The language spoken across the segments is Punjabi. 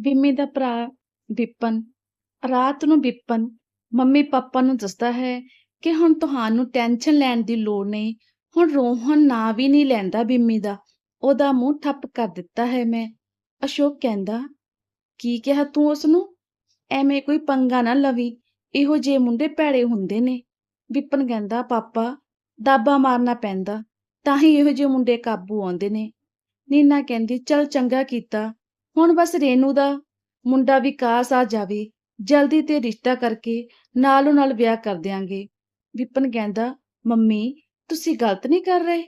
ਬਿੰਮੀ ਦਾ ਭਰਾ ਵਿਪਨ, ਰਾਤ ਨੂੰ ਵਿਪਨ, ਮੰਮੀ ਪਾਪਾ ਨੂੰ ਦੱਸਦਾ ਹੈ ਕਿ ਹੁਣ ਤੁਹਾਨੂੰ ਟੈਨਸ਼ਨ ਲੈਣ ਦੀ ਲੋੜ ਨਹੀਂ, ਹੁਣ ਰੋਹਨ ਨਾ ਵੀ ਨਹੀਂ ਲੈਂਦਾ ਬੀਮੀ ਦਾ, ਉਹਦਾ ਮੂੰਹ ਠੱਪ ਕਰ ਦਿੱਤਾ ਹੈ ਮੈਂ। ਅਸ਼ੋਕ ਕਹਿੰਦਾ, ਕੀ ਕਿਹਾ ਤੂੰ ਉਸ ਨੂੰ ਐਵੇਂ ਕੋਈ ਪੰਗਾ ਨਾ ਲਵੀ, ਇਹੋ ਜਿਹੇ ਮੁੰਡੇ ਭੈੜੇ ਹੁੰਦੇ ਨੇ। ਵਿਪਨ ਕਹਿੰਦਾ, ਪਾਪਾ, ਦਾਬਾ ਮਾਰਨਾ ਪੈਂਦਾ, ਤਾਂ ਹੀ ਇਹੋ ਜਿਹੇ ਮੁੰਡੇ ਕਾਬੂ ਆਉਂਦੇ ਨੇ। ਨੀਨਾ ਕਹਿੰਦੀ, ਚਲ ਚੰਗਾ ਕੀਤਾ ਹੁਣ ਬਸ ਰੇਨੂ ਦਾ ਮੁੰਡਾ ਵਿਕਾਸ ਆ ਜਾਵੇ, ਜਲਦੀ ਤੇ ਰਿਸ਼ਤਾ ਕਰਕੇ ਨਾਲੋਂ ਨਾਲ ਵਿਆਹ ਕਰ ਦਿਆਂਗੇ। ਵਿਪਨ ਕਹਿੰਦਾ, ਮੰਮੀ, ਤੁਸੀਂ ਗਲਤ ਨਹੀਂ ਕਰ ਰਹੇ।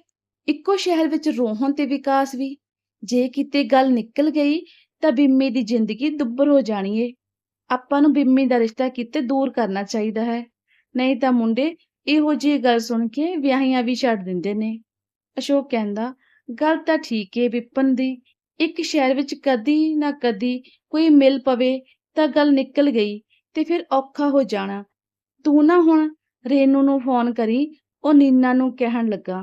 ਇੱਕੋ ਸ਼ਹਿਰ ਵਿੱਚ ਰੋਹਨ ਤੇ ਵਿਕਾਸ ਵੀ। ਜੇ ਕਿਤੇ ਗੱਲ ਨਿਕਲ ਗਈ, ਤਾਂ ਬਿੰਮੀ ਦੀ ਜ਼ਿੰਦਗੀ ਦੁੱਬਰ ਹੋ ਜਾਣੀ ਏ। ਆਪਾਂ ਨੂੰ ਬਿੰਮੀ ਦਾ ਰਿਸ਼ਤਾ ਕਿਤੇ ਦੂਰ ਕਰਨਾ ਚਾਹੀਦਾ ਹੈ। ਨਹੀਂ ਤਾਂ ਮੁੰਡੇ ਇਹੋ ਜਿਹੀ ਗੱਲ ਸੁਣ ਕੇ ਵਿਆਹੀਆਂ ਵੀ ਛੱਡ ਦਿੰਦੇ ਨੇ। ਅਸ਼ੋਕ ਕਹਿੰਦਾ, ਗੱਲ ਤਾਂ ਠੀਕ ਏ ਵਿਪਨ ਦੀ। ਇੱਕ ਸ਼ਹਿਰ ਵਿੱਚ ਕਦੀ ਨਾ ਕਦੀ ਕੋਈ ਮਿਲ ਪਵੇ ਤਾਂ ਗੱਲ ਨਿਕਲ ਗਈ ਤੇ ਫਿਰ ਔਖਾ ਹੋ ਜਾਣਾ। ਤੂੰ ਨਾ ਹੁਣ ਰੇਨੂ ਨੂੰ ਫੋਨ ਕਰੀ, ਉਹ ਨੀਨਾ ਨੂੰ ਕਹਿਣ ਲੱਗਾ।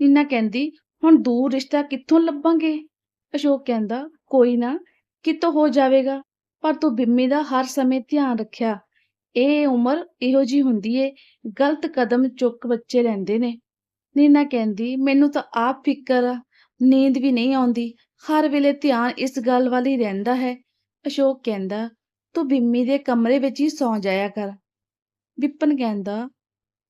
ਨੀਨਾ ਕਹਿੰਦੀ, ਹੁਣ ਦੂਰ ਰਿਸ਼ਤਾ ਕਿੱਥੋਂ ਲੱਭਾਂਗੇ? ਅਸ਼ੋਕ ਕਹਿੰਦਾ, ਕੋਈ ਨਾ, ਕਿਤੋਂ ਹੋ ਜਾਵੇਗਾ? ਪਰ ਤੂੰ ਬਿੰਮੀ ਦਾ ਹਰ ਸਮੇਂ ਧਿਆਨ ਰੱਖਿਆ। ਇਹ ਉਮਰ ਇਹੋ ਜੀ ਹੁੰਦੀ ਏ, ਗਲਤ ਕਦਮ ਚੁੱਕ ਬੱਚੇ ਲੈਂਦੇ ਨੇ। ਨੀਨਾ ਕਹਿੰਦੀ, ਮੈਨੂੰ ਤਾਂ ਆਪ ਫਿਕਰ ਆ ਨੀਂਦ ਵੀ ਨਹੀਂ ਆਉਂਦੀ। ਹਰ ਵੇਲੇ ਧਿਆਨ ਇਸ ਗੱਲ ਵੱਲ ਹੀ ਰਹਿੰਦਾ ਹੈ। ਅਸ਼ੋਕ ਕਹਿੰਦਾ, ਤੂੰ ਬਿੰਮੀ ਦੇ ਕਮਰੇ ਵਿੱਚ ਹੀ ਸੌਂ ਜਾਇਆ ਕਰ। ਵਿਪਨ ਕਹਿੰਦਾ,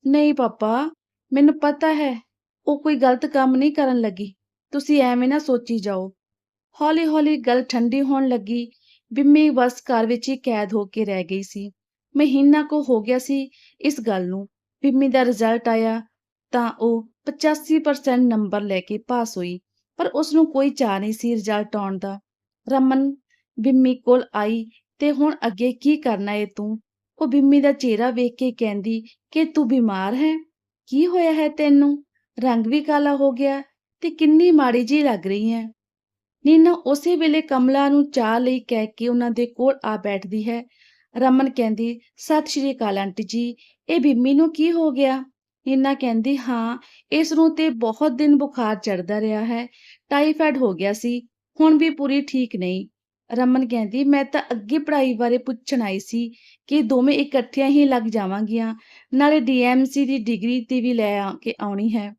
ਨਹੀਂ ਪਾਪਾ, ਮੈਨੂੰ ਪਤਾ ਹੈ, ਉਹ ਕੋਈ ਗਲਤ ਕੰਮ ਨਹੀਂ ਕਰਨ ਲੱਗੀ। ਤੁਸੀਂ ਐਵੇਂ ਨਾ ਸੋਚੀ ਜਾਓ। ਹੌਲੀ ਹੌਲੀ ਗੱਲ ਠੰਡੀ ਹੋਣ ਲੱਗੀ। ਬਿੰਮੀ ਬਸ ਘਰ ਵਿੱਚ ਹੀ ਕੈਦ ਹੋ ਕੇ ਰਹਿ ਗਈ ਸੀ। ਮਹੀਨਾ ਕੋ ਹੋ ਗਿਆ ਸੀ ਇਸ ਗੱਲ ਨੂੰ। ਬਿੰਮੀ ਦਾ ਰਿਜ਼ਲਟ ਆਇਆ ਤਾਂ ਉਹ 85% ਨੰਬਰ ਲੈ ਕੇ ਪਾਸ ਹੋਈ। ਪਰ ਉਸ ਨੂੰ ਕੋਈ ਚਾਹ ਨਹੀਂ ਸੀ ਰਿਜ਼ਲਟ ਆਉਣ ਦਾ। ਰਮਨ ਬਿੰਮੀ ਕੋਲ ਆਈ ਤੇ ਹੁਣ ਅੱਗੇ ਕੀ ਕਰਨਾ ਏ ਤੂੰ? ਉਹ ਬਿੰਮੀ ਦਾ ਚਿਹਰਾ ਵੇਖ ਕੇ ਕਹਿੰਦੀ, ਕਿ ਤੂੰ ਬਿਮਾਰ ਹੈ? ਕੀ ਹੋਇਆ ਹੈ ਤੈਨੂੰ? ਰੰਗ ਵੀ ਕਾਲਾ ਹੋ ਗਿਆ ਤੇ ਕਿੰਨੀ ਮਾੜੀ ਜੀ ਲੱਗ ਰਹੀ ਹੈ? ਨੀਨਾ ਉਸੇ ਵੇਲੇ ਕਮਲਾ ਨੂੰ ਚਾਹ ਲਈ ਕਹਿ ਕੇ ਉਹਨਾਂ ਦੇ ਕੋਲ ਆ ਬੈਠਦੀ ਹੈ। ਰਮਨ ਕਹਿੰਦੀ, ਸਤਿ ਸ਼੍ਰੀ ਅਕਾਲ ਆਂਟੀ ਜੀ, ਇਹ ਬਿੰਮੀ ਨੂੰ ਕੀ ਹੋ ਗਿਆ? ਨੀਨਾ ਕਹਿੰਦੀ, ਹਾਂ, ਇਸ ਨੂੰ ਤੇ ਬਹੁਤ ਦਿਨ ਬੁਖਾਰ ਚੜਦਾ ਰਿਹਾ ਹੈ, ਟਾਈਫਾਇਡ ਹੋ ਗਿਆ ਸੀ, ਹੁਣ ਵੀ ਪੂਰੀ ਠੀਕ ਨਹੀਂ। ਰਮਨ ਕਹਿੰਦੀ, ਮੈਂ ਤਾਂ ਅੱਗੇ ਪੜ੍ਹਾਈ ਬਾਰੇ ਪੁੱਛਣ ਆਈ ਸੀ ਕਿ ਦੋਵੇਂ ਇਕੱਠੀਆਂ ਹੀ ਲੱਗ ਜਾਵਾਂਗੀਆਂ, ਨਾਲੇ ਡੀਐਮਸੀ ਦੀ ਡਿਗਰੀ ਤੇ ਵੀ ਲੈ ਆ ਕੇ ਆਉਣੀ ਹੈ।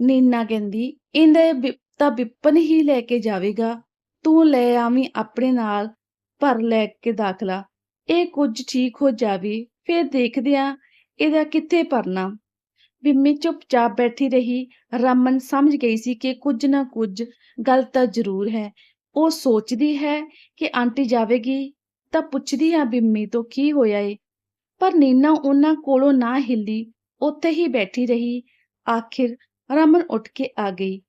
ਨੀਨਾ ਕਹਿੰਦੀ, ਇਹਦੇ ਵਿ- ਤਾਂ ਵਿਪਨ ਹੀ ਲੈ ਕੇ ਜਾਵੇਗਾ, ਤੂੰ ਲੈ ਆਵੀਂ ਆਪਣੇ ਨਾਲ ਭਰ ਲੈ ਕੇ ਦਾਖਲਾ, ਇਹ ਕੁਝ ਠੀਕ ਹੋ ਜਾਵੇ, ਫਿਰ ਦੇਖਦੇ ਆ ਇਹਦਾ ਕਿੱਥੇ ਭਰਨਾ ਬਿੰਮੀ ਚੁੱਪਚਾਪ ਬੈਠੀ ਰਹੀ, ਰਮਨ ਸਮਝ ਗਈ ਸੀ ਕਿ ਕੁਝ ਨਾ ਕੁਝ ਗੱਲ ਤਾਂ ਜ਼ਰੂਰ ਹੈ। ਉਹ ਸੋਚਦੀ ਹੈ ਕਿ ਆਂਟੀ ਜਾਵੇਗੀ, ਤਾਂ ਪੁੱਛਦੀ ਆ ਬਿੰਮੀ ਤੋਂ ਕੀ ਹੋਇਆ ਏ। ਪਰ ਨੀਨਾ ਉਹਨਾਂ ਕੋਲੋਂ ਨਾ ਹਿੱਲੀ, ਉੱਥੇ ਹੀ ਬੈਠੀ ਰਹੀ। ਆਖਿਰ ਰਮਨ ਉੱਠ ਕੇ ਆ ਗਈ।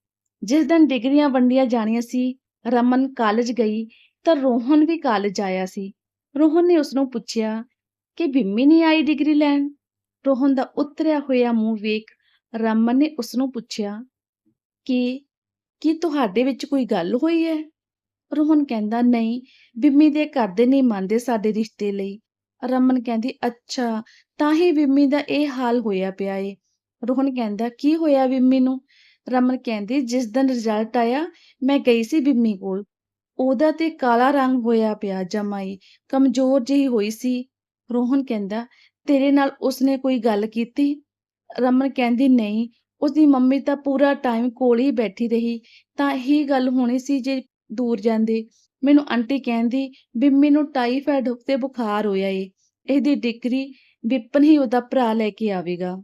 ਜਿਸ ਦਿਨ ਡਿਗਰੀਆਂ ਵੰਡੀਆਂ ਜਾਣੀਆਂ ਸੀ, ਰਮਨ ਕਾਲਜ ਗਈ, ਤਾਂ ਰੋਹਨ ਵੀ ਕਾਲਜ ਆਇਆ ਸੀ। ਰੋਹਨ ਨੇ ਉਸ ਨੂੰ ਪੁੱਛਿਆ ਕਿ ਬਿੰਮੀ ਨਹੀਂ ਆਈ ਡਿਗਰੀ ਲੈਣ? ਰੋਹਨ ਦਾ ਉਤਰਿਆ ਹੋਇਆ ਮੂੰਹ ਵੇਖ ਰਮਨ ਨੇ ਉਸ ਨੂੰ ਪੁੱਛਿਆ ਕਿ, ਕੀ ਤੁਹਾਡੇ ਵਿੱਚ ਕੋਈ ਗੱਲ ਹੋਈ ਹੈ? ਰੋਹਨ ਕਹਿੰਦਾ, ਨਹੀਂ ਬਿੰਮੀ ਦੇ ਘਰ ਦੇ ਨਹੀਂ ਮੰਨਦੇ ਸਾਡੇ ਰਿਸ਼ਤੇ ਲਈ। ਰਮਨ ਕਹਿੰਦੀ, ਅੱਛਾ, ਤਾਂ ਹੀ ਬਿੰਮੀ ਦਾ ਇਹ ਹਾਲ ਹੋਇਆ ਪਿਆ ਏ। ਰੋਹਨ ਕਹਿੰਦਾ, ਕੀ ਹੋਇਆ ਬਿੰਮੀ ਨੂੰ? ਰਮਨ ਕਹਿੰਦੀ, ਜਿਸ ਦਿਨ ਰਿਜ਼ਲਟ ਆਇਆ, ਮੈਂ ਗਈ ਸੀ ਬਿੰਮੀ ਕੋਲ। ਉਹਦਾ ਤੇ ਕਾਲਾ ਰੰਗ ਹੋਇਆ ਪਿਆ ਜਮਾਈ, ਕਮਜ਼ੋਰ ਜਿਹੀ ਹੋਈ ਸੀ। ਰੋਹਨ ਕਹਿੰਦਾ ਤੇਰੇ ਨਾਲ ਉਸਨੇ ਕੋਈ ਗੱਲ ਕੀਤੀ? ਰਮਨ ਕਹਿੰਦੀ, ਨਹੀਂ। ਉਸਦੀ ਮੰਮੀ ਤਾਂ ਪੂਰਾ ਟਾਈਮ ਕੋਲ ਹੀ ਬੈਠੀ ਰਹੀ। ਤਾਂ ਇਹੀ ਗੱਲ ਹੋਣੀ ਸੀ ਜੇ ਦੂਰ ਜਾਂਦੇ। ਮੈਨੂੰ ਆਂਟੀ ਕਹਿੰਦੀ ਬਿੰਮੀ ਨੂੰ ਟਾਈਫਾਇਡ ਤੇ ਬੁਖਾਰ ਹੋਇਆ ਏ। ਇਹਦੀ ਡਿਗਰੀ ਵਿਪਨ ਹੀ ਉਹਦਾ ਭਰਾ ਲੈ ਕੇ ਆਵੇਗਾ।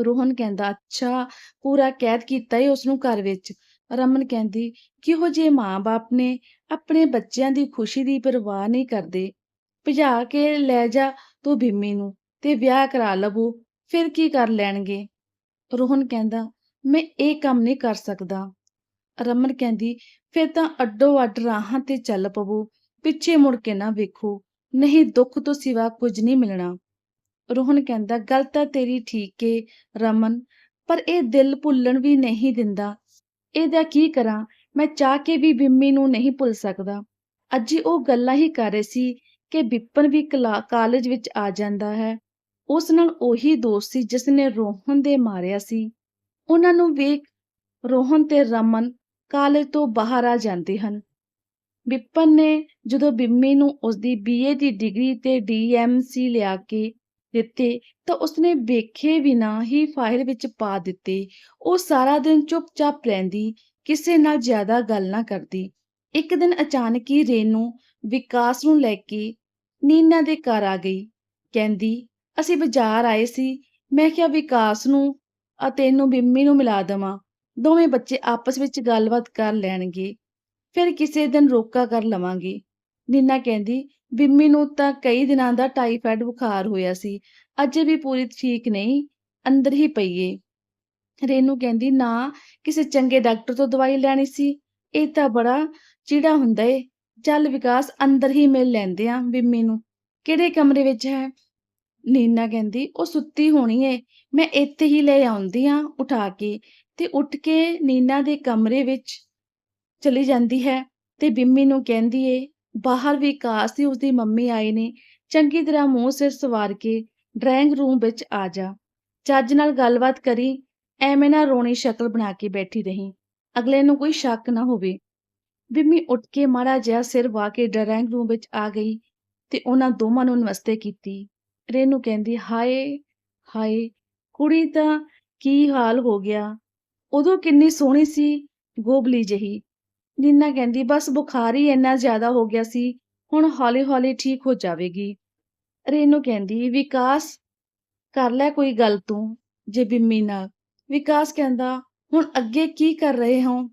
ਰੋਹਨ ਕਹਿੰਦਾ, ਅੱਛਾ, ਪੂਰਾ ਕੈਦ ਕੀਤਾ ਏ ਉਸ ਨੂੰ ਘਰ ਵਿੱਚ। ਰਮਨ ਕਹਿੰਦੀ, ਕਿਹੋ ਜੇ ਮਾਂ-ਬਾਪ ਨੇ? ਆਪਣੇ ਬੱਚਿਆਂ ਦੀ ਖੁਸ਼ੀ ਦੀ ਪਰਵਾਹ ਨਹੀਂ ਕਰਦੇ। ਭਜਾ ਕੇ ਲੈ ਜਾ ਤੂੰ ਬਿੰਮੀ ਨੂੰ ਤੇ ਵਿਆਹ ਕਰਾ ਲਵੋ, ਫਿਰ ਕੀ ਕਰ ਲੈਣਗੇ? ਰੋਹਨ ਕਹਿੰਦਾ, ਮੈਂ ਇਹ ਕੰਮ ਨਹੀਂ ਕਰ ਸਕਦਾ। ਰਮਨ ਕਹਿੰਦੀ, ਫਿਰ ਤਾਂ ਅੱਡੋ ਅੱਡ ਰਾਹਾਂ ਤੇ ਚੱਲ ਪਵੋ, ਪਿੱਛੇ ਮੁੜ ਕੇ ਨਾ ਵੇਖੋ, ਨਹੀਂ ਦੁੱਖ ਤੋਂ ਸਿਵਾ ਕੁਝ ਨਹੀਂ ਮਿਲਣਾ। ਰੋਹਨ ਕਹਿੰਦਾ, ਗੱਲ ਤਾਂ ਤੇਰੀ ਠੀਕ ਏ ਰਮਨ, ਪਰ ਇਹ ਦਿਲ ਭੁੱਲਣ ਵੀ ਨਹੀਂ ਦਿੰਦਾ। ਇਹਦਾ ਕੀ ਕਰਾਂ? ਮੈਂ ਚਾਹ ਕੇ ਵੀ ਬਿੰਮੀ ਨੂੰ ਨਹੀਂ ਭੁੱਲ ਸਕਦਾ। ਅੱਜ ਉਹ ਗੱਲਾਂ ਹੀ ਕਰ ਰਹੇ ਸੀ ਕਿ ਵਿਪਨ ਵੀ ਕਲਾ- ਕਾਲਜ ਵਿੱਚ ਆ ਜਾਂਦਾ ਹੈ। ਉਸ ਨਾਲ ਉਹੀ ਦੋਸਤ ਸੀ ਜਿਸ ਨੇ ਰੋਹਨ ਦੇ ਮਾਰਿਆ ਸੀ। ਉਹਨਾਂ ਨੂੰ ਵੇਖ ਰੋਹਨ ਤੇ ਰਮਨ ਕਾਲਜ ਤੋਂ ਬਾਹਰ ਆ ਜਾਂਦੇ ਹਨ। ਵਿਪਨ ਨੇ ਜਦੋਂ ਬਿੰਮੀ ਨੂੰ ਉਸਦੀ ਬੀਏ ਦੀ ਡਿਗਰੀ ਤੇ ਡੀਐਮਸੀ ਲਿਆ ਕੇ ਦਿੱਤੇ ਤਾਂ ਉਸਨੇ ਵੇਖੇ ਬਿਨਾਂ ਹੀ ਫਾਈਲ ਵਿੱਚ ਪਾ ਦਿੱਤੇ। ਉਹ ਸਾਰਾ ਦਿਨ ਚੁੱਪਚਾਪ ਰਹਿੰਦੀ, ਕਿਸੇ ਨਾਲ ਜ਼ਿਆਦਾ ਗੱਲ ਨਾ ਕਰਦੀ। ਇੱਕ ਦਿਨ ਅਚਾਨਕ ਹੀ ਰੇਨੂ ਵਿਕਾਸ ਨੂੰ ਲੈ ਕੇ ਨੀਨਾ ਦੇ ਘਰ ਆ ਗਈ। ਕਹਿੰਦੀ, ਅਸੀਂ ਬਾਜ਼ਾਰ ਆਏ ਸੀ। ਮੈਂ ਕਿਹਾ, ਵਿਕਾਸ ਨੂੰ ਅਤੇ ਇਹਨੂੰ ਬਿੰਮੀ ਨੂੰ ਮਿਲਾ ਦੇਵਾਂ। ਦੋਵੇਂ ਬੱਚੇ ਆਪਸ ਵਿੱਚ ਗੱਲਬਾਤ ਕਰ ਲੈਣਗੇ। ਫਿਰ ਕਿਸੇ ਦਿਨ ਰੋਕਾ ਕਰ ਲਵਾਂਗੇ। ਨੀਨਾ ਕਹਿੰਦੀ, ਬਿੰਮੀ ਨੂੰ ਤਾਂ ਕਈ ਦਿਨਾਂ ਦਾ ਟਾਈਫਾਇਡ ਬੁਖਾਰ ਹੋਇਆ ਸੀ। ਅਜੇ ਵੀ ਪੂਰੀ ਠੀਕ ਨਹੀਂ, ਅੰਦਰ ਹੀ ਪਈਏ ਰੇਨੂ ਕਹਿੰਦੀ, ਨਾ, ਕਿਸੇ ਚੰਗੇ ਡਾਕਟਰ ਤੋਂ ਦਵਾਈ ਲੈਣੀ ਸੀ। ਇਹ ਤਾਂ ਬੜਾ ਚਿੜਾ ਹੁੰਦਾ ਏ। ਚੱਲ ਵਿਕਾਸ ਅੰਦਰ ਹੀ ਮਿਲ ਲੈਂਦੇ ਆ ਬਿੰਮੀ ਨੂੰ। ਕਿਹੜੇ ਕਮਰੇ ਵਿੱਚ ਹੈ? ਨੀਨਾ ਕਹਿੰਦੀ, ਉਹ ਸੁੱਤੀ ਹੋਣੀ ਏ। ਮੈਂ ਇੱਥੇ ਹੀ ਲੈ ਆਉਂਦੀ ਆ ਉਠਾ ਕੇ ਤੇ ਉੱਠ ਕੇ ਨੀਨਾ ਦੇ ਕਮਰੇ ਵਿੱਚ ਚਲੀ ਜਾਂਦੀ ਹੈ ਤੇ ਬਿੰਮੀ ਨੂੰ ਕਹਿੰਦੀ ਏ, ਬਾਹਰ ਵਿਕਾਸ ਤੇ ਉਸਦੀ ਮੰਮੀ ਆਏ ਨੇ। ਚੰਗੀ ਤਰ੍ਹਾਂ ਮੂੰਹ ਸਿਰ ਸਵਾਰ ਕੇ ਡਰਾਇੰਗ ਰੂਮ ਵਿੱਚ ਆ ਜਾ। ਚੱਜ ਨਾਲ ਗੱਲਬਾਤ ਕਰੀ, ਐਵੇਂ ਨਾ ਰੋਣੀ ਸ਼ਕਲ ਬਣਾ ਕੇ ਬੈਠੀ ਰਹੀ। ਅਗਲੇ ਨੂੰ ਕੋਈ ਸ਼ੱਕ ਨਾ ਹੋਵੇ। ਬਿੰਮੀ ਉੱਠ ਕੇ ਮਾੜਾ ਜਿਹਾ ਸਿਰ ਵਾ ਕੇ ਡਰਾਇੰਗ ਰੂਮ ਵਿੱਚ ਆ ਗਈ ਤੇ ਉਹਨਾਂ ਦੋਵਾਂ ਨੂੰ ਨਮਸਤੇ ਕੀਤੀ। ਰੇਨੂ ਕਹਿੰਦੀ, ਹਾਏ ਹਾਏ, ਕੁੜੀ ਤਾਂ ਕੀ ਹਾਲ ਹੋ ਗਿਆ? ਉਦੋਂ ਕਿੰਨੀ ਸੋਹਣੀ ਸੀ, ਗੋਬਲੀ ਜਹੀ। ਨੀਨਾ ਕਹਿੰਦੀ, ਬਸ ਬੁਖਾਰ ਹੀ ਇੰਨਾ ਜ਼ਿਆਦਾ ਹੋ ਗਿਆ ਸੀ, ਹੁਣ ਹੌਲੀ-ਹੌਲੀ ਠੀਕ ਹੋ ਜਾਵੇਗੀ। ਰੇਨੂ ਕਹਿੰਦੀ, ਵਿਕਾਸ, ਕਰ ਲੈ ਕੋਈ ਗੱਲ ਤੂੰ, ਜੇ ਬਿੰਮੀ ਨਾਲ ਵਿਕਾਸ ਕਹਿੰਦਾ, ਹੁਣ ਅੱਗੇ ਕੀ ਕਰ ਰਹੇ ਹੋ?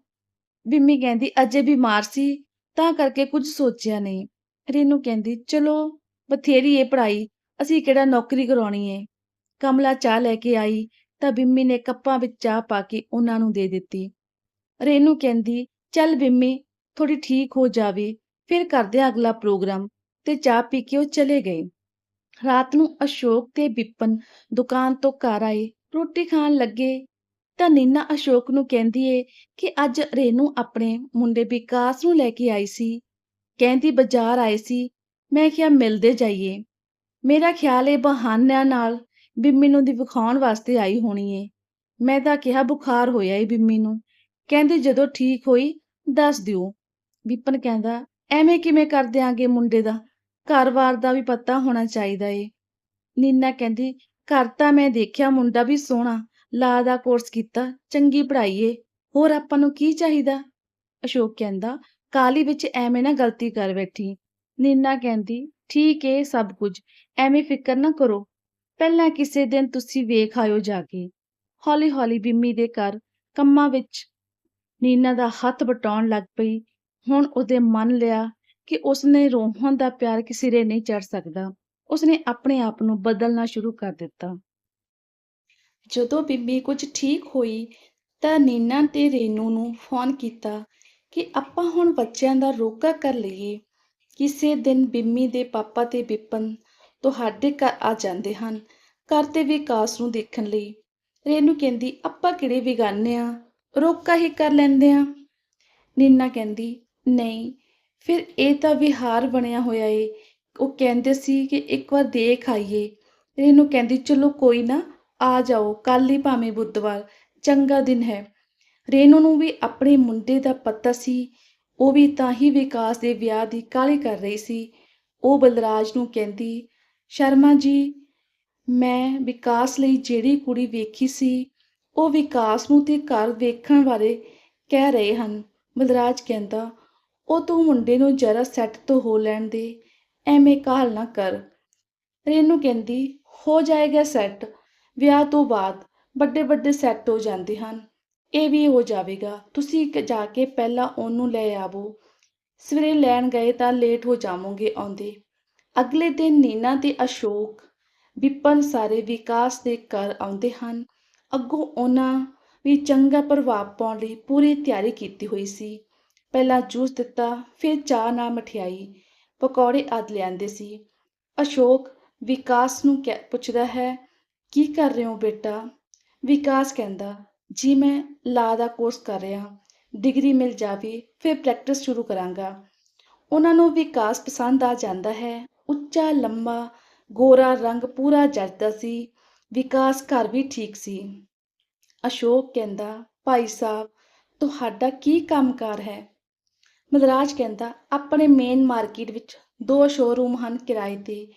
ਬਿੰਮੀ ਕਹਿੰਦੀ, ਅਜੇ ਬਿਮਾਰ ਸੀ, ਤਾਂ ਕਰਕੇ ਕੁਝ ਸੋਚਿਆ ਨਹੀਂ। ਰੇਨੂ ਕਹਿੰਦੀ, ਚਲੋ, ਬਥੇਰੀ ਏ ਪੜ੍ਹਾਈ, ਅਸੀਂ ਕਿਹੜਾ ਨੌਕਰੀ ਕਰਾਉਣੀ ਏ। ਕਮਲਾ ਚਾਹ ਲੈ ਕੇ ਆਈ, ਤਾਂ ਬਿੰਮੀ ਨੇ ਕੱਪਾਂ ਵਿੱਚ ਚਾਹ ਪਾ ਕੇ ਉਹਨਾਂ ਨੂੰ ਦੇ ਦਿੱਤੀ। ਰੇਨੂ ਕਹਿੰਦੀ, ਚੱਲ ਬਿੰਮੀ ਥੋੜੀ ਠੀਕ ਹੋ ਜਾਵੇ, ਫਿਰ ਕਰਦੇ ਆ ਅਗਲਾ ਪ੍ਰੋਗਰਾਮ। ਤੇ ਚਾਹ ਪੀ ਕੇ ਉਹ ਚਲੇ ਗਏ। ਰਾਤ ਨੂੰ ਅਸ਼ੋਕ ਤੇ ਬਿਪਨ ਦੁਕਾਨ ਤੋਂ ਘਰ ਆਏ, ਰੋਟੀ ਖਾਣ ਲੱਗੇ। ਤਾਂ ਨੀਨਾ ਅਸ਼ੋਕ ਨੂੰ ਕਹਿੰਦੀ ਏ ਕਿ ਅੱਜ ਰੇਨੂ ਆਪਣੇ ਮੁੰਡੇ ਵਿਕਾਸ ਨੂੰ ਲੈ ਕੇ ਆਈ ਸੀ। ਕਹਿੰਦੀ, ਬਾਜ਼ਾਰ ਆਏ ਸੀ। ਮੈਂ ਕਿਹਾ, ਮਿਲਦੇ ਜਾਈਏ। ਮੇਰਾ ਖਿਆਲ ਏ ਬਹਾਨਿਆਂ ਨਾਲ ਬਿੰਮੀ ਨੂੰ ਦੀ ਵਿਖਾਉਣ ਵਾਸਤੇ ਆਈ ਹੋਣੀ ਏ। ਮੈਂ ਤਾਂ ਕਿਹਾ, ਬੁਖਾਰ ਹੋਇਆ ਏ ਬਿੰਮੀ ਨੂੰ। ਕਹਿੰਦੀ, ਜਦੋਂ ਠੀਕ ਹੋਈ, ਦੱਸ ਦਿਓ। ਵਿਪਨ ਕਹਿੰਦਾ, ਐਵੇਂ ਕਿਵੇਂ ਕਰ ਦਿਆਂਗੇ ਮੁੰਡੇ ਦਾ? ਘਰ-ਬਾਰ ਦਾ ਵੀ ਪਤਾ ਹੋਣਾ ਚਾਹੀਦਾ ਏ। ਨੀਨਾ ਕਹਿੰਦੀ, ਘਰ ਤਾਂ ਮੈਂ ਦੇਖਿਆ, ਮੁੰਡਾ ਵੀ ਸੋਹਣਾ। ਲਾ ਦਾ ਕੋਰਸ ਕੀਤਾ, ਚੰਗੀ ਪੜ੍ਹਾਈ ਏ, ਹੋਰ ਆਪਾਂ ਨੂੰ ਕੀ ਚਾਹੀਦਾ? ਅਸ਼ੋਕ ਕਹਿੰਦਾ ਕਾਲੀ ਵਿੱਚ ਐਵੇਂ ਨਾ ਗਲਤੀ ਕਰ ਬੈਠੀ। ਨੀਨਾ ਕਹਿੰਦੀ, ਠੀਕ ਏ ਸਭ ਕੁਝ, ਐਵੇਂ ਫਿਕਰ ਨਾ ਕਰੋ। ਪਹਿਲਾਂ ਕਿਸੇ ਦਿਨ ਤੁਸੀਂ ਵੇਖ ਆਇਓ ਜਾ ਕੇ। ਹੌਲੀ-ਹੌਲੀ ਬਿੰਮੀ ਦੇ ਘਰ ਕੰਮਾਂ ਵਿੱਚ ਨੀਨਾ ਦਾ ਹੱਥ ਵਟਾਉਣ ਲੱਗ ਪਈ। ਹੁਣ ਉਹਦੇ ਮਨ ਲਿਆ ਕਿ ਉਸਨੇ ਰੋਹਨ ਦਾ ਪਿਆਰ ਕਿਸੇ ਰੇ ਨਹੀਂ ਚੜ ਸਕਦਾ। ਉਸਨੇ ਆਪਣੇ ਆਪ ਨੂੰ ਬਦਲਣਾ ਸ਼ੁਰੂ ਕਰ ਦਿੱਤਾ। ਜਦੋਂ ਬੀਬੀ ਕੁਝ ਠੀਕ ਹੋਈ ਤਾਂ ਨੀਨਾ ਤੇ ਰੇਨੂ ਨੂੰ ਫੋਨ ਕੀਤਾ ਕਿ ਆਪਾਂ ਹੁਣ ਬੱਚਿਆਂ ਦਾ ਰੋਕਾ ਕਰ ਲਈਏ। ਕਿਸੇ ਦਿਨ ਬਿੰਮੀ ਦੇ ਪਾਪਾ ਤੇ ਬਿਪਨ ਤੁਹਾਡੇ ਘਰ ਆ ਜਾਂਦੇ ਹਨ, ਘਰ ਤੇ ਵਿਕਾਸ ਨੂੰ ਦੇਖਣ ਲਈ। ਰੇਨੂ ਕਹਿੰਦੀ, ਆਪਾਂ ਕਿਹੜੇ ਵਿਗਾਨੇ ਆ? ਰੋਕਾ ਹੀ ਕਰ ਲੈਂਦੇ ਆ। ਨੀਨਾ ਕਹਿੰਦੀ, ਨਹੀਂ, ਫਿਰ ਇਹ ਤਾਂ ਵਿਹਾਰ ਬਣਿਆ ਹੋਇਆ ਏ। ਉਹ ਕਹਿੰਦੇ ਸੀ ਕਿ ਇੱਕ ਵਾਰ ਦੇਖ ਆਈਏ। ਰੇਨੂ ਕਹਿੰਦੀ, ਚਲੋ ਕੋਈ ਨਾ ਆ ਜਾਓ ਕੱਲ ਹੀ ਭਾਵੇਂ ਬੁੱਧਵਾਰ, ਚੰਗਾ ਦਿਨ ਹੈ। ਰੇਨੂ ਨੂੰ ਵੀ ਆਪਣੇ ਮੁੰਡੇ ਦਾ ਪਤਾ ਸੀ। ਉਹ ਵੀ ਤਾਂ ਹੀ ਵਿਕਾਸ ਦੇ ਵਿਆਹ ਦੀ ਕਾਹਲੀ ਕਰ ਰਹੀ ਸੀ। ਉਹ ਬਲਰਾਜ ਨੂੰ ਕਹਿੰਦੀ, ਸ਼ਰਮਾ ਜੀ, ਮੈਂ ਵਿਕਾਸ ਲਈ ਜਿਹੜੀ ਕੁੜੀ ਵੇਖੀ ਸੀ, ਉਹ ਵਿਕਾਸ ਨੂੰ ਤੇ ਘਰ ਵੇਖਣ ਬਾਰੇ ਕਹਿ ਰਹੇ ਹਨ। ਬਲਰਾਜ ਕਹਿੰਦਾ, ਉਹ ਤੂੰ ਮੁੰਡੇ ਨੂੰ ਜਰਾ ਸੈੱਟ ਤੋਂ ਹੋ ਲੈਣ ਦੇ, ਐਵੇਂ ਕਾਹਲ ਨਾ ਕਰ। ਰੇਨੂ ਕਹਿੰਦੀ, ਹੋ ਜਾਏਗਾ ਸੈੱਟ। ਵਿਆਹ ਤੋਂ ਬਾਅਦ ਵੱਡੇ ਵੱਡੇ ਸੈੱਟ ਹੋ ਜਾਂਦੇ ਹਨ। ਇਹ ਵੀ ਹੋ ਜਾਵੇਗਾ, ਤੁਸੀਂ ਜਾ ਕੇ ਪਹਿਲਾਂ ਉਹਨੂੰ ਲੈ ਆਵੋ। ਸਵੇਰੇ ਲੈਣ ਗਏ ਤਾਂ ਲੇਟ ਹੋ ਜਾਵੋਗੇ ਆਉਂਦੇ। ਅਗਲੇ ਦਿਨ ਨੀਨਾ ਤੇ ਅਸ਼ੋਕ, ਵਿਪਨ ਸਾਰੇ ਵਿਕਾਸ ਦੇ ਘਰ ਆਉਂਦੇ ਹਨ। ਅੱਗੋਂ ਉਹਨਾਂ ਵੀ ਚੰਗਾ ਪ੍ਰਭਾਵ ਪਾਉਣ ਲਈ ਪੂਰੀ ਤਿਆਰੀ ਕੀਤੀ ਹੋਈ ਸੀ। ਪਹਿਲਾਂ ਜੂਸ ਦਿੱਤਾ, ਫਿਰ ਚਾਹ ਨਾਲ ਮਠਿਆਈ, ਪਕੌੜੇ ਆਦ ਲਿਆਂਦੇ ਸੀ। ਅਸ਼ੋਕ ਵਿਕਾਸ ਨੂੰ ਕਹਿ ਪੁੱਛਦਾ ਹੈ ਕੀ ਕਰ ਰਹੇ ਹੋ ਬੇਟਾ? ਵਿਕਾਸ ਕਹਿੰਦਾ, ਜੀ ਮੈਂ ਲਾ ਦਾ ਕੋਰਸ ਕਰ ਰਿਹਾ ਡਿਗਰੀ ਮਿਲ ਜਾਵੇ, ਫਿਰ ਪ੍ਰੈਕਟਿਸ ਸ਼ੁਰੂ ਕਰਾਂਗਾ। ਉਹਨਾਂ ਨੂੰ ਵਿਕਾਸ ਪਸੰਦ ਆ ਜਾਂਦਾ ਹੈ। ਉੱਚਾ, ਲੰਮਾ, ਗੋਰਾ ਰੰਗ ਪੂਰਾ ਜੱਜਦਾ ਸੀ। ਵਿਕਾਸ ਘਰ ਵੀ ਠੀਕ ਸੀ। ਅਸ਼ੋਕ ਕਹਿੰਦਾ, ਭਾਈ ਸਾਹਿਬ, ਤੁਹਾਡਾ ਕੀ ਕੰਮਕਾਰ ਹੈ? ਮਦਰਾਜ ਕਹਿੰਦਾ, ਆਪਣੇ ਮੇਨ ਮਾਰਕੀਟ ਵਿੱਚ ਦੋ ਸ਼ੋਰੂਮ ਹਨ ਕਿਰਾਏ ਤੇ।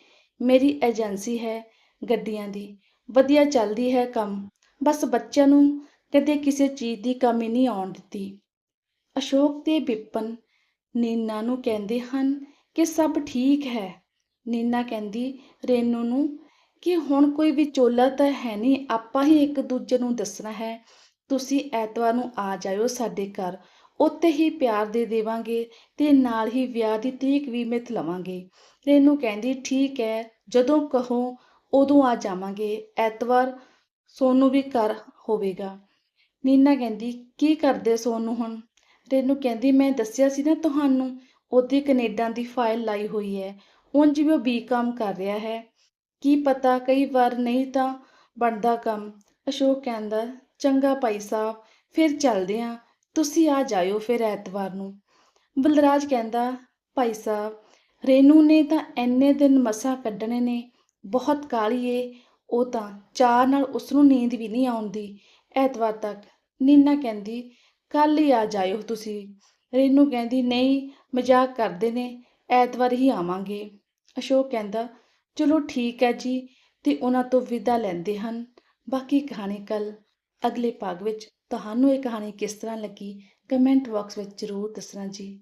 ਮੇਰੀ ਏਜੰਸੀ ਹੈ ਗੱਡੀਆਂ ਦੀ। ਵਧੀਆ ਚੱਲਦੀ ਹੈ ਕੰਮ। ਬਸ ਬੱਚਿਆਂ ਨੂੰ ਕਦੇ ਕਿਸੇ ਚੀਜ਼ ਦੀ ਕਮੀ ਨਹੀਂ ਆਉਣ ਦਿੱਤੀ। ਅਸ਼ੋਕ ਤੇ ਵਿਪਨ ਨੀਨਾ ਨੂੰ ਕਹਿੰਦੇ ਹਨ ਕਿ ਸਭ ਠੀਕ ਹੈ। ਨੀਨਾ ਕਹਿੰਦੀ, ਰੇਨੂ ਨੂੰ ਕਿ ਹੁਣ ਕੋਈ ਵਿਚੋਲਾ ਤਾਂ ਹੈ ਨਹੀਂ, ਆਪਾਂ ਹੀ ਇੱਕ ਦੂਜੇ ਨੂੰ ਦੱਸਣਾ ਹੈ। ਤੁਸੀਂ ਐਤਵਾਰ ਨੂੰ ਆ ਜਾਇਓ ਸਾਡੇ ਘਰ, ਉੱਥੇ ਹੀ ਪਿਆਰ ਦੇ ਦੇਵਾਂਗੇ ਤੇ ਨਾਲ ਹੀ ਵਿਆਹ ਦੀ ਤਰੀਕ ਵੀ ਮਿੱਥ ਲਵਾਂਗੇ। ਰੇਨੂ ਕਹਿੰਦੀ, ਠੀਕ ਹੈ, ਜਦੋਂ ਕਹੋ ਉਦੋਂ ਆ ਜਾਵਾਂਗੇ, ਐਤਵਾਰ ਸੋਨੂੰ ਵੀ ਘਰ ਹੋਵੇਗਾ। ਨੀਨਾ ਕਹਿੰਦੀ, ਕੀ ਕਰਦੇ ਸੋਨੂੰ ਹੁਣ? ਰੇਨੂ ਕਹਿੰਦੀ, ਮੈਂ ਦੱਸਿਆ ਸੀ ਨਾ ਤੁਹਾਨੂੰ ਉਹਦੀ ਕੈਨੇਡਾ ਦੀ ਫਾਈਲ ਲਾਈ ਹੋਈ ਹੈ। ਉਂਝ ਵੀ ਉਹ ਬੀਕਾਮ ਕਰ ਰਿਹਾ ਹੈ। ਕੀ ਪਤਾ, ਕਈ ਵਾਰ ਨਹੀਂ ਤਾਂ ਬਣਦਾ ਕੰਮ। ਅਸ਼ੋਕ ਕਹਿੰਦਾ, ਚੰਗਾ ਭਾਈ ਸਾਹਿਬ, ਫਿਰ ਚੱਲਦੇ ਆਂ। ਤੁਸੀਂ ਆ ਜਾਇਓ ਫਿਰ ਐਤਵਾਰ ਨੂੰ। ਬਲਰਾਜ ਕਹਿੰਦਾ, ਭਾਈ ਸਾਹਿਬ, ਰੇਨੂ ਨੇ ਤਾਂ ਐਨੇ ਦਿਨ ਮਸਾਂ ਕੱਢਣੇ ਨੇ ਬਹੁਤ ਕਾਹਲੀ ਏ। ਉਹ ਤਾਂ ਚਾਹ ਨਾਲ ਉਸ ਨੂੰ ਨੀਂਦ ਵੀ ਨਹੀਂ ਆਉਂਦੀ। ਐਤਵਾਰ ਤੱਕ ਨੀਨਾ ਕਹਿੰਦੀ ਕੱਲ ਹੀ ਆ ਜਾਇਓ ਤੁਸੀਂ। ਰੇਨੂ ਕਹਿੰਦੀ, ਨਹੀਂ, ਮਜ਼ਾਕ ਕਰਦੇ ਨੇ, ਐਤਵਾਰ ਹੀ ਆਵਾਂਗੇ। ਅਸ਼ੋਕ ਕਹਿੰਦਾ, ਚਲੋ ਠੀਕ ਹੈ ਜੀ, ਤੇ ਉਹਨਾਂ ਤੋਂ ਵਿਦਾ ਲੈਂਦੇ ਹਨ। ਬਾਕੀ ਕਹਾਣੀ ਕੱਲ ਅਗਲੇ ਭਾਗ ਵਿੱਚ ਤੁਹਾਨੂੰ ਇਹ ਕਹਾਣੀ ਕਿਸ ਤਰ੍ਹਾਂ ਲੱਗੀ, ਕਮੈਂਟ ਬਾਕਸ ਵਿੱਚ ਜ਼ਰੂਰ ਦੱਸਣਾ ਜੀ।